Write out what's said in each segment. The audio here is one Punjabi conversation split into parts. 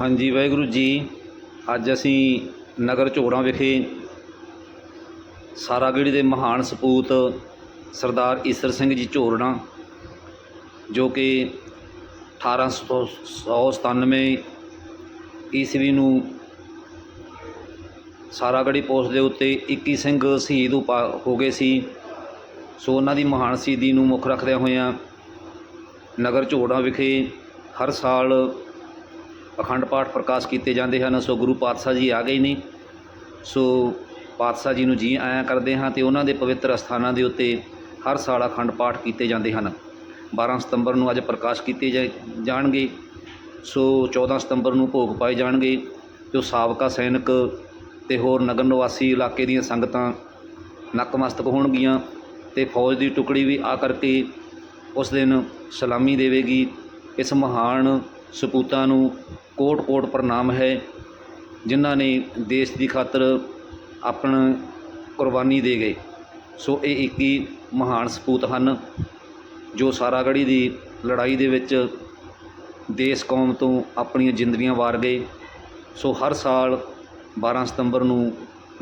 ਹਾਂਜੀ, ਵਾਹਿਗੁਰੂ ਜੀ। ਅੱਜ ਅਸੀਂ ਨਗਰ ਝੋੜਾ ਵਿਖੇ ਸਾਰਾਗੜ੍ਹੀ ਦੇ ਮਹਾਨ ਸਪੂਤ ਸਰਦਾਰ ਈਸਰ ਸਿੰਘ ਜੀ ਝੋਰਣਾ, ਜੋ ਕਿ 1897 ਈਸਵੀ ਨੂੰ ਸਾਰਾਗੜ੍ਹੀ ਪੋਸਟ ਦੇ ਉੱਤੇ 21 ਸਿੰਘ ਸ਼ਹੀਦ ਹੋ ਹੋ ਗਏ ਸੀ। ਸੋ ਉਹਨਾਂ ਦੀ ਮਹਾਨ ਸ਼ਹੀਦੀ ਨੂੰ ਮੁੱਖ ਰੱਖਦਿਆਂ ਹੋਇਆਂ ਨਗਰ ਝੋੜਾ ਵਿਖੇ ਹਰ ਸਾਲ ਅਖੰਡ ਪਾਠ ਪ੍ਰਕਾਸ਼ ਕੀਤੇ ਜਾਂਦੇ ਹਨ, ਸੋ ਗੁਰੂ ਪਾਤਸ਼ਾਹ ਜੀ ਆ ਗਏ ਨੇ। ਸੋ ਪਾਤਸ਼ਾਹ ਜੀ ਨੂੰ ਜੀ ਆਇਆਂ ਕਰਦੇ ਹਾਂ ਤੇ ਉਹਨਾਂ ਦੇ ਪਵਿੱਤਰ ਅਸਥਾਨਾਂ ਦੇ ਉੱਤੇ ਹਰ ਸਾਲ ਅਖੰਡ ਪਾਠ ਕੀਤੇ ਜਾਂਦੇ ਹਨ। 12 ਸਤੰਬਰ ਨੂੰ ਅੱਜ ਪ੍ਰਕਾਸ਼ ਕੀਤੇ ਜਾਣਗੇ। ਸੋ 14 ਸਤੰਬਰ ਨੂੰ ਭੋਗ ਪਾਏ ਜਾਣਗੇ। ਜੋ ਸਾਬਕਾ ਸੈਨਿਕ ਤੇ ਹੋਰ ਨਗਰ ਨਿਵਾਸੀ ਇਲਾਕੇ ਦੀਆਂ ਸੰਗਤਾਂ ਨਕਮਸਤਕ ਹੋਣਗੀਆਂ ਤੇ ਫੌਜ ਦੀ ਟੁਕੜੀ ਵੀ ਆ ਕਰਕੇ ਉਸ ਦਿਨ ਸਲਾਮੀ ਦੇਵੇਗੀ। ਇਸ ਮਹਾਨ ਸਪੂਤਾਂ ਨੂੰ ਕੋਟ-ਕੋਟ ਪ੍ਰਣਾਮ ਹੈ, ਜਿਨ੍ਹਾਂ ਨੇ ਦੇਸ਼ ਦੀ ਖਾਤਰ ਆਪਣਾ ਕੁਰਬਾਨੀ ਦੇ ਗਏ। ਸੋ ਇਹ ਇੱਕ ਹੀ ਮਹਾਨ ਸਪੂਤ ਹਨ, ਜੋ ਸਾਰਾਗੜ੍ਹੀ ਦੀ ਲੜਾਈ ਦੇ ਵਿੱਚ ਦੇਸ਼ ਕੌਮ ਤੋਂ ਆਪਣੀਆਂ ਜ਼ਿੰਦਗੀਆਂ ਵਾਰ ਗਏ। ਸੋ ਹਰ ਸਾਲ 12 ਸਤੰਬਰ ਨੂੰ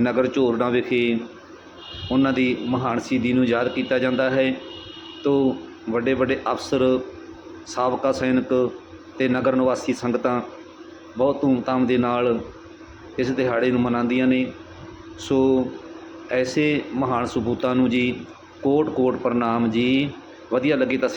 ਨਗਰ ਝੋਰੜਾ ਵਿਖੇ ਉਹਨਾਂ ਦੀ ਮਹਾਨ ਸ਼ਹੀਦੀ ਨੂੰ ਯਾਦ ਕੀਤਾ ਜਾਂਦਾ ਹੈ। ਤੋ ਵੱਡੇ ਵੱਡੇ ਅਫਸਰ, ਸਾਬਕਾ ਸੈਨਿਕ ਤੇ ਨਗਰ ਨਿਵਾਸੀ ਸੰਗਤਾਂ ਬਹੁਤ ਧੂਮਧਾਮ ਦੇ ਨਾਲ ਇਸ ਦਿਹਾੜੇ ਨੂੰ ਮਨਾਉਂਦੀਆਂ ਨੇ। ਸੋ ਐਸੇ ਮਹਾਨ ਸਬੂਤਾਂ ਨੂੰ ਜੀ ਕੋਟ ਕੋਟ ਪ੍ਰਣਾਮ ਜੀ। ਵਧੀਆ ਲੱਗੇ ਤਾਂ ਸ਼ੇਅਰ